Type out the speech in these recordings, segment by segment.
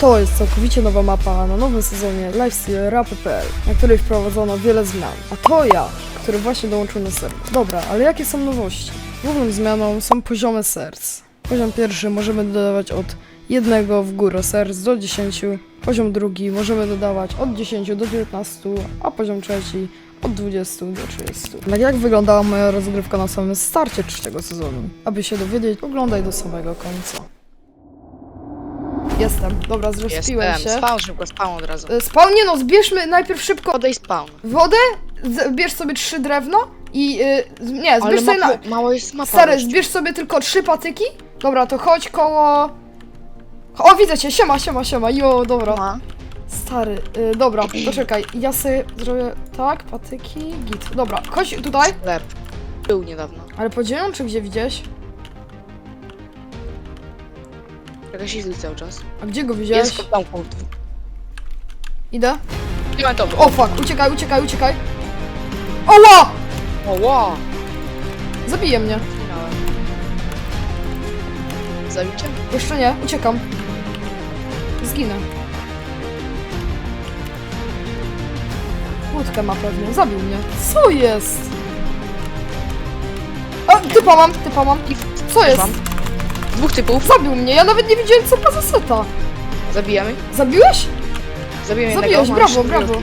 To jest całkowicie nowa mapa na nowym sezonie Lifesteal Rapy.pl, na której wprowadzono wiele zmian. A to ja, który właśnie dołączył na serwer. Dobra, ale jakie są nowości? Główną zmianą są poziomy serc. Poziom pierwszy możemy dodawać od jednego w górę serc do 10. Poziom drugi możemy dodawać od 10 do 19, a poziom trzeci od 20 do 30. Tak jak wyglądała moja rozgrywka na samym starcie trzeciego sezonu? Aby się dowiedzieć, oglądaj do samego końca. Jestem. Dobra, zrespiłem Jestem. się. Spawn szybko, spawn od razu. Y, Spawn, nie no, zbierzmy najpierw szybko Podej spawn. wodę, z- bierz sobie trzy drewno i... Y, z- nie, Ale zbierz sobie na... mało jest mapa. Stary, gościu. zbierz sobie tylko trzy patyki. Dobra, to chodź koło... O, widzę cię, siema, siema, siema, jo, dobra. Ma. Stary, y, dobra, poczekaj, ja sobie zrobię tak, patyki, git. Dobra, chodź tutaj. Sklep. Był niedawno. Ale podzielą, czy gdzie widziałeś? Jakaś izli cały czas. A gdzie go widziałeś? Jest tam punkt. Idę. Diamentowy. O, fuck, uciekaj, uciekaj, uciekaj. Oła! O, wow. Zabije mnie. Zginąłem. Zabicie? Jeszcze nie, uciekam. Zginę. Łódkę ma pewnie, zabił mnie. Co jest? O, typa mam, typa mam. Co jest? Mam. Dwóch typów. Zabił mnie, ja nawet nie widziałem co za seta. Zabijamy. Zabiłeś? Zabijemy Zabiłeś, jednego. brawo, brawo.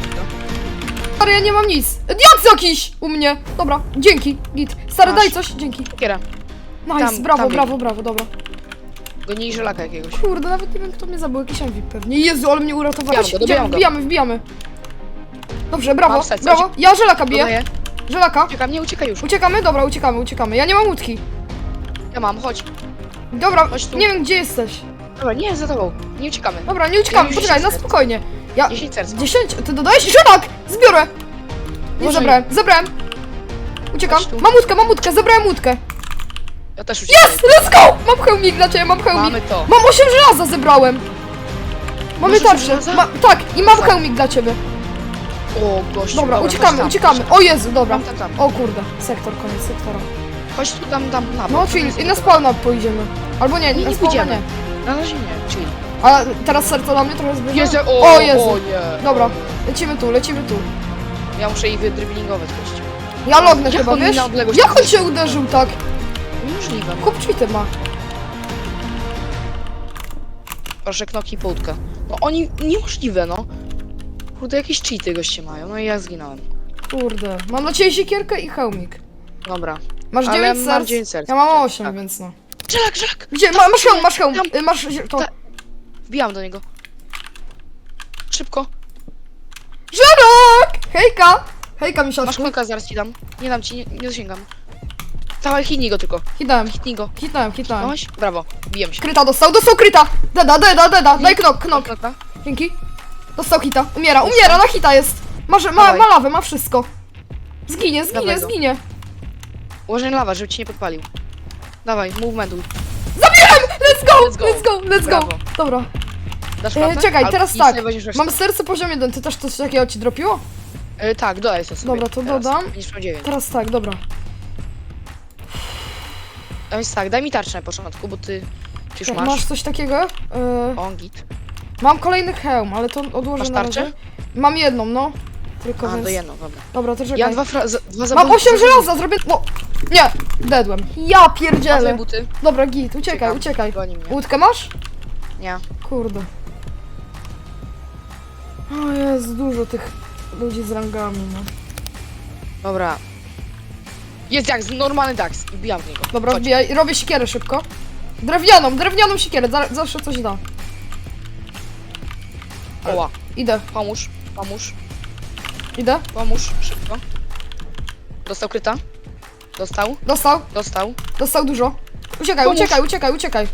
Stary, ja nie mam nic. Diaks jakiś u mnie. Dobra, dzięki, git. Stary, Masz. daj coś, dzięki. Kiera. Nice, Tam, brawo, tam brawo, brawo, dobra. Gonili żelaka jakiegoś. Kurde, nawet nie wiem kto mnie zabił, jakiś Envy pewnie. Jezu, ale mnie uratowałeś. Wbijam go, dobijam go. Wbijamy, wbijamy. Dobrze, brawo, Mam brawo. Ja żelaka biję, Dodaję. żelaka. Uciekam, nie uciekaj już. Uciekamy? Dobra, uciekamy, uciekamy. Ja nie mam łódki. Ja mam, chodź. Dobra, Chodź tu. nie wiem gdzie jesteś. Dobra, nie, za tobą. Nie uciekamy. Dobra, nie uciekamy, Ja już poczekaj, na spokojnie. Ja... 10 serc. 10, ty dodałeś? Żelak! Zbiorę! Nie Może- zabrałem, zabrałem. Uciekam. Chodź tu. Mam łódkę, mam łódkę, zabrałem łódkę. Ja też uciekam. Jest! Let's go! Mam hełmik dla ciebie, mam hełmik. Mamy to. Mam 8 żelaza zebrałem. Mamy Masz osiem tarczę. żelaza? Ma, tak, i mam hełmik dla ciebie. O, gościu. Dobra, chodź uciekamy, tam, uciekamy. O Jezu, dobra. Tam, tam, tam. O kurde, sektor, koniec sektora. Chodź tu, tam, tam, na No, czyli i na spawna pójdziemy. Albo nie, Nie, na nie spawna pójdziemy. Na razie nie, chill. A teraz serce dla mnie trochę zbyt. Jezu, o Jezu. O nie. Dobra, lecimy tu, lecimy tu. Ja muszę ich wydriblingować gościu. Ja lognę Jak chyba, on wiesz? na odległość Jak on cię uderzył tak? Niemożliwe. Kup cheaty ma. Proszę knoki półtka. No oni, niemożliwe no. Kurde, jakieś cheaty goście mają, no i ja zginąłem. Kurde. Mam dla ciebie siekierkę i hełmik. Dobra. Masz Ale 9 mam serc? dziewięć serc. Ja mam Tak, 8, tak. więc no. Żelak, żelak! Gdzie? Ma, masz hełm, masz hełm. Tam. Y, Masz to. Ta- Wbijam do niego. Szybko. Żelak! Hejka! Hejka, Masz misiaczku. knoka, zaraz ci dam. Nie dam ci, nie, nie dosięgam. Dawaj, hitnij go tylko. Hitnąłem, Hitnij go. hitnąłem, hitnąłem. Dałeś? Brawo. Bijemy się. Kryta dostał, dostał kryta! Deda, deda, deda, daj knok, knok. Knoka. Dzięki. Dostał hita, umiera, umiera, na hita jest. Ma, że- ma, Dawaj. ma lawę, ma wszystko. Zginie, zginie, Dawaj go. zginie. Ułożę na lawa, żeby ci nie podpalił. Dawaj, movementuj. Let's go, Let's go. let's go, let's go. Brawo. Dobra. Dasz E, czekaj, Albo teraz nic tak. nie weźmiesz resztę. Mam serce poziom 1, ty też coś takiego ci dropiło? E, tak, dodaj to sobie. Dobra, to teraz. dodam. Będziesz miał 9. Teraz tak, dobra. A więc tak, daj mi tarczę na początku, bo ty, ty już masz. Masz coś takiego? E, O, git. mam kolejny hełm, ale to odłożę Masz na tarczę? razie. Mam jedną, no. Tylko A, więc... do jedną, dobra. Dobra, to czekaj. Ja dwa, fra- za- dwa Mam 8 żelaza, zrobię... O! Nie, dedłem. Ja Masz pierdzielę. buty? Dobra, git, uciekaj, Uciekam. uciekaj. Goni mnie. Łódkę masz? Nie. Kurde. O jest dużo tych ludzi z rangami, no. Dobra. Jest jak normalny Dax i bijam w niego. Dobra, Chodź. wbijaj, robię siekierę szybko. Drewnianą, drewnianą siekierę, za, zawsze coś da. Oła, Idę, pomóż, pomóż, idę. pomóż, szybko. Dostał kryta? Dostał, Dostał, dostał. dostał dużo. Uciekaj, Pomóż. uciekaj, uciekaj, uciekaj.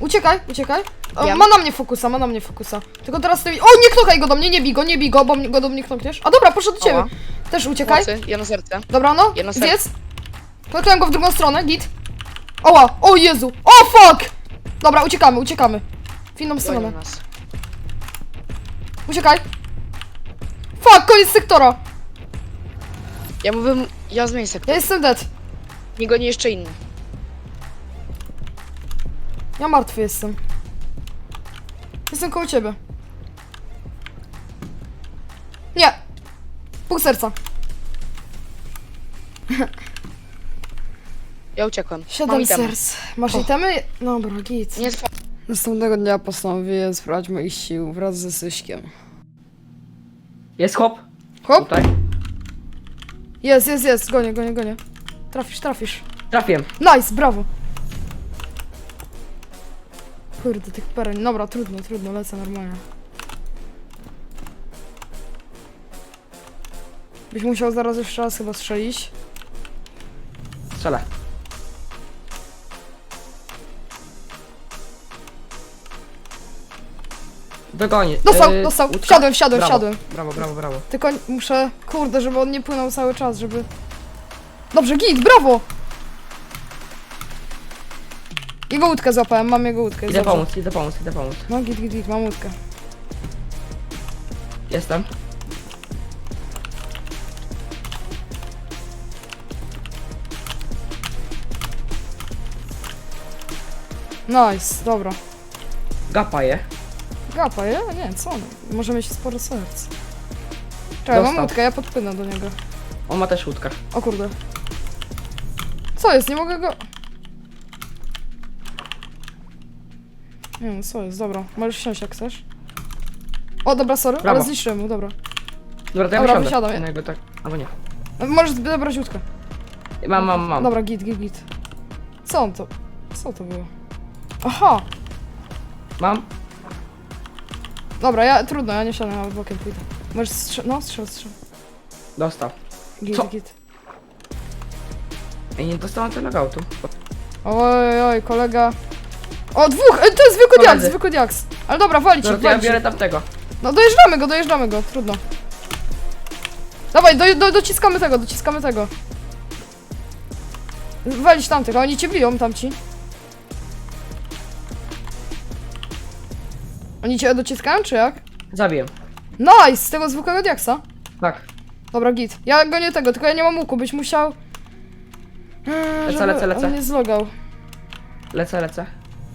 Uciekaj, uciekaj. O, Wiem. ma na mnie fokusa, ma na mnie fokusa. Tylko teraz ty... O, nie knokaj go do mnie, nie bij go, nie bij go, bo mnie- go do mnie knokniesz. A dobra, poszedł do ciebie. Też uciekaj. Mocy, jedno serce. Dobra, no, Jedno serce. zjedz. Knoknąłem go w drugą stronę, git. Oła, o Jezu, o fuck! Dobra, uciekamy, uciekamy. W inną stronę. nas. Uciekaj. Fuck, koniec sektora. Ja mówię, ja zmienię Ja sektor. jestem dead. Nie goni jeszcze inny. Ja martwy jestem. Jestem koło ciebie. Nie! Pół serca. Ja uciekłem. Mam Siedem itemy. serc. Masz O. itemy? Dobra, git. Nie Następnego dnia postanowiłem sprawdzić moich sił wraz ze Syśkiem. Jest hop. Hop! Tutaj. Jest, jest, jest. Gonię, gonię, gonię. Trafisz, trafisz. Trafiłem. Nice, brawo. Kurde, tych pereń. Dobra, trudno, trudno, lecę normalnie. Byś musiał zaraz jeszcze raz chyba strzelić. Strzelę. Dogonię. Dostał, Yy, dostał. łódka? Wsiadłem, wsiadłem, brawo. wsiadłem. Brawo, brawo, brawo. Tylko muszę, kurde, żeby on nie płynął cały czas, żeby... Dobrze, git, brawo! Jego łódkę złapałem, mam jego łódkę. jest Idę dobrze. pomóc, idę pomóc, idę pomóc. No git, git, git, mam łódkę. Jestem. Nice, dobra. Gapa je. Gapa, ja? Nie, co on? Może mieć sporo serc. Czekaj, mam Dostał. łódkę, ja podpłynę do niego. On ma też łódkę. O kurde. Co jest? Nie mogę go... Nie wiem, co jest, dobra. Możesz siąść jak chcesz. O, dobra, sorry, Brawo. ale zniszczyłem mu, dobra. Dobra, to ja Dobra, wysiądę. wysiadam. Na Jakby tak, albo nie. Możesz zabrać łódkę. Mam, mam, mam. Dobra, git, git, git. Co on to? Co to było? Aha! Mam. Dobra, ja, trudno, ja nie siadam, nawet bokiem pójdę. Możesz strzel... No, strzel, strzel. Dostał. Git, Co? git. Ej, nie dostałem tego logoutu. Oj, oj, kolega. O, dwóch! E, to jest zwykły diaks, Koledzy. zwykły diaks. Ale dobra, walić Dobra, ich, to ja walić biorę ich. tamtego. No dojeżdżamy go, dojeżdżamy go, trudno. Dawaj, do, do, dociskamy tego, dociskamy tego. Walić tamtych, a oni cię biją, tamci. Oni cię dociskają, czy jak? Zabiję. Nice, z tego zwykłego diaksa. Tak. Dobra, git. Ja go nie tego, tylko ja nie mam łuku, byś musiał... Eee, Lecę, żeby lecę, lecę. On nie zlogał. Lecę, lecę.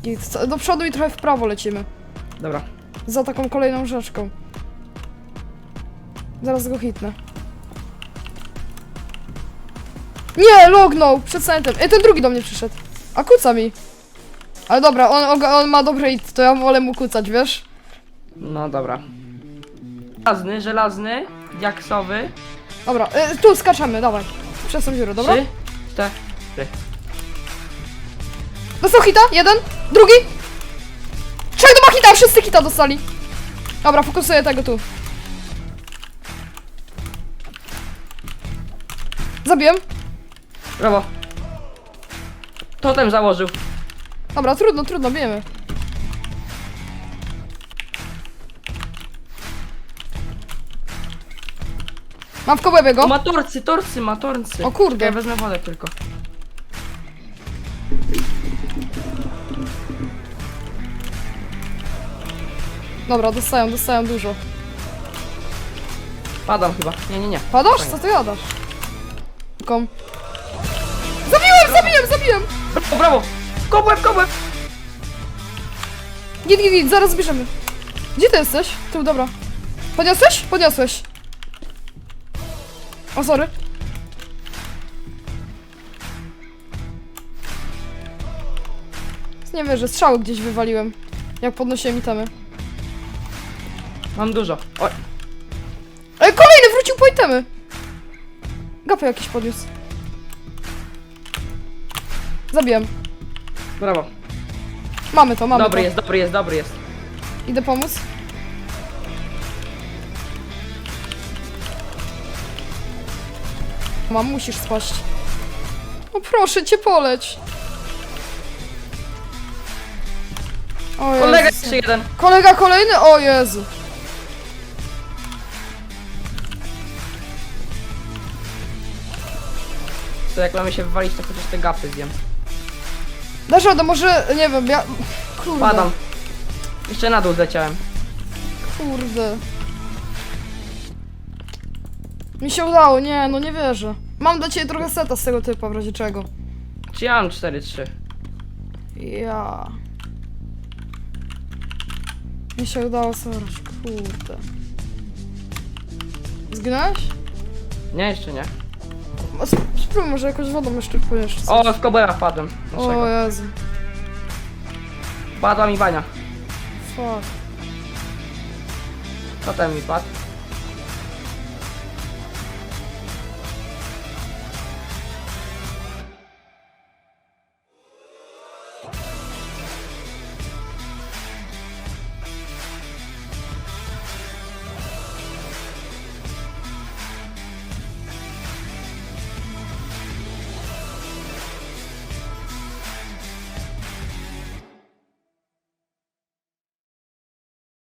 Git. Co- Do przodu i trochę w prawo lecimy. Dobra. Za taką kolejną rzeczką. Zaraz go hitnę. Nie, lognął! Przed centem. Ej, ten drugi do mnie przyszedł. A kuca mi. Ale dobra, on, on ma dobry hit, to ja wolę mu kucać, wiesz? No dobra. Żelazny, żelazny, diaksowy. Dobra, e, tu skaczemy, dawaj. Przez tą dziurę, dobra? Trzy, cztery. Dostał hita, jeden, drugi. Trzech do hita, wszyscy hita dostali. Dobra, fokusuję tego tu. Zabiłem. Brawo. Totem założył. Dobra, trudno, trudno, bijemy. Mam w kołebie go. ma torcy, torcy, ma torcy. O kurde. Ja wezmę wodę tylko. Dobra, dostają, dostają dużo. Padam chyba. Nie, nie, nie. Padasz? Co ty jadasz? Kom. Zabiłem, zabiłem, zabiłem! Brawo, brawo. Kobłeb, kobłeb. Git, git, git, zaraz zbierzemy. Gdzie ty jesteś? Tu, dobra. Podniosłeś? Podniosłeś. O, sorry. Nie wiem, że strzały gdzieś wywaliłem. Jak podnosiłem itemy. Mam dużo. Oj, Ej, kolejny wrócił po itemy! Gapę jakiś podniósł. Zabiłem. Brawo. Mamy to, mamy Dobry to. jest, dobry jest, dobry jest. Idę pomóc. Mam, musisz spaść. O proszę cię, poleć. O Kolega Jezus. jeszcze jeden. Kolega kolejny? O Jezu. To jak mamy się wywalić, to chociaż te gapy zjem. Dasz radę, może, nie wiem, ja... Kurde. Padam. Jeszcze na dół zleciałem. Kurde. Mi się udało, nie, no nie wierzę. Mam dla ciebie trochę seta z tego typa, w razie czego. Czy ja mam 4-3? Ja. Mi się udało sorać, kurde. Zginąłeś? Nie, jeszcze nie. A sp- Spróbuj może jakąś wodą jeszcze wpłyniesz. czy coś. O, w kobera wpadłem. o Naszego. Jezu. Wpadła mi bania. Fuck. Potem mi padł.